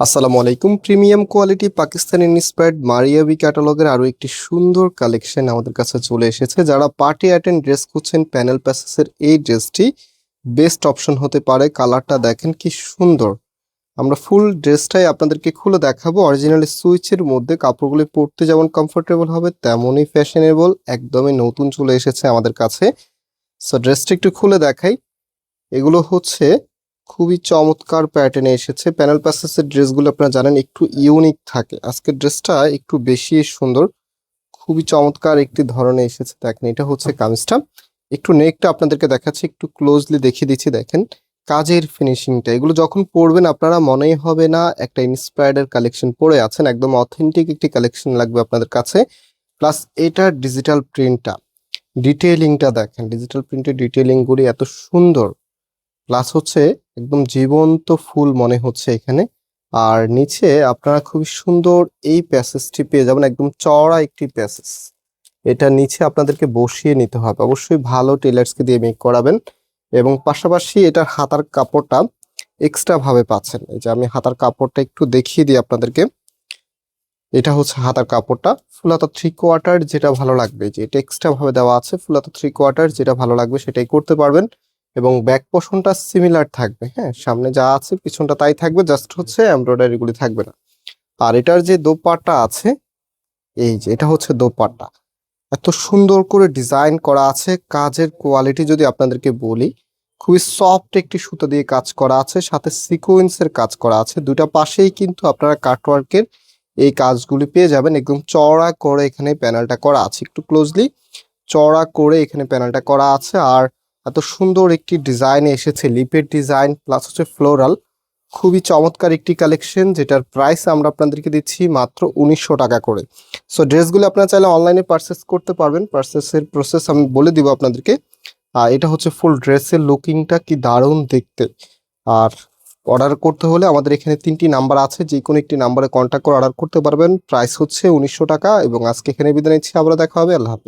আসসালামু আলাইকুম। Premium quality Pakistan inspired Maria B ক্যাটালগের আরও একটি সুন্দর কালেকশন আমাদের কাছে চলে এসেছে। যারা পার্টি অ্যাটেন্ড ড্রেস খুঁজছেন, প্যানেল প্যাসেসের এই ড্রেসটি বেস্ট অপশন হতে পারে। কালারটা দেখেন কি সুন্দর। আমরা ফুল ড্রেসটাই আপনাদেরকে খুলে দেখাবো। অরিজিনাল সুইচের মধ্যে কাপড়গুলি পরতে যেমন কমফোর্টেবল হবে, তেমনই ফ্যাশনেবল একদমই নতুন চলে এসেছে আমাদের কাছে। সো ড্রেসটা একটু খুলে দেখাই। এগুলো হচ্ছে খুবই চমৎকার প্যাটার্নে এসেছে। প্যানেল প্যাসেসের ড্রেসগুলো আপনারা জানেন, একটু ইউনিক থাকে। আজকের ড্রেসটা একটু বেশি সুন্দর, খুবই চমৎকার একটি ধরনে এসেছে। দেখেন, এটা হচ্ছে কামিজটা। একটু নেকটা আপনাদেরকে দেখাচ্ছি, একটু ক্লোজলি দেখিয়ে দিচ্ছি। দেখেন, কাজের ফিনিশিংটা এগুলো যখন পরবেন, আপনারা মনেই হবে না, একটা ইন্সপায়ার্ডের কালেকশন পরে আছেন। একদম অথেন্টিক একটি কালেকশন লাগবে আপনাদের কাছে। প্লাস এটার ডিজিটাল প্রিন্টটা ডিটেলিংটা দেখেন ডিজিটাল প্রিন্টের ডিটেইলিংগুলি এত সুন্দর। প্লাস হচ্ছে একদম জীবন্ত ফুল মনে হচ্ছে এখানে। আর নিচে আপনারা খুবই সুন্দর এই প্যাসেজটি পেয়ে যাবেন, একদম চওড়া একটি প্যাসেজ এটা নিচে আপনাদেরকে বসিয়ে নিতে হবে। অবশ্যই ভালো টেলার্সকে দিয়ে মেক করাবেন এবং পাশাপাশি এটার হাতার কাপড়টা এক্সট্রা ভাবে পাচ্ছেন। এই যে আমি হাতার কাপড়টা একটু দেখিয়ে দিই আপনাদেরকে। এটা হচ্ছে হাতার কাপড়টা। ফুল হাতা থ্রি কোয়ার্টার যেটা ভালো লাগবে, যে এটা এক্সট্রা ভাবে দেওয়া আছে ফুল হাতা থ্রি কোয়ার্টার যেটা ভালো লাগবে সেটাই করতে পারবেন। এবং ব্যাক পোর্শনটা সিমিলার থাকবে হ্যাঁ? সামনে যা আছে পিছনটা তাই থাকবে জাস্ট হচ্ছে এমব্রয়ডারি গুলি থাকবে না। আর এটার যে দোপাট্টা আছে, এই যে, এটা হচ্ছে দোপাট্টা। এত সুন্দর করে ডিজাইন করা আছে, কাজের কোয়ালিটি যদি আপনাদেরকে বলি, খুবই সফট একটি সুতো দিয়ে কাজ করা আছে, সাথে সিকোয়েন্সের কাজ করা আছে। দুটা পাশেই কিন্তু আপনারা কাটওয়ার্কের এই কাজগুলি পেয়ে যাবেন, একদম চড়া করে এখানে প্যানেলটা করা আছে। একটু ক্লোজলি চড়া করে এখানে প্যানেলটা করা আছে। আর এত সুন্দর একটি ডিজাইন এসেছে লিপের ডিজাইন প্লাস হচ্ছে ফ্লোরাল খুবই চমৎকার একটি কালেকশন যেটার প্রাইস আমরা আপনাদেরকে দিচ্ছি মাত্র উনিশশো টাকা করে। সো ড্রেসগুলো আপনারা চাইলে অনলাইনে পারচেস করতে পারবেন। পারচেসের প্রসেস আমি বলে দিব আপনাদেরকে। আর এটা হচ্ছে ফুল ড্রেসের লুকিংটা কি দারুণ দেখতে। আর অর্ডার করতে হলে আমাদের এখানে তিনটি নাম্বার আছে, যে কোনো একটি নাম্বারে কন্ট্যাক্ট করে অর্ডার করতে পারবেন। প্রাইস হচ্ছে উনিশশো টাকা এবং আজকে এখানে বিদায় নিচ্ছি। আবার দেখা হবে। আল্লাহ হাফিজ।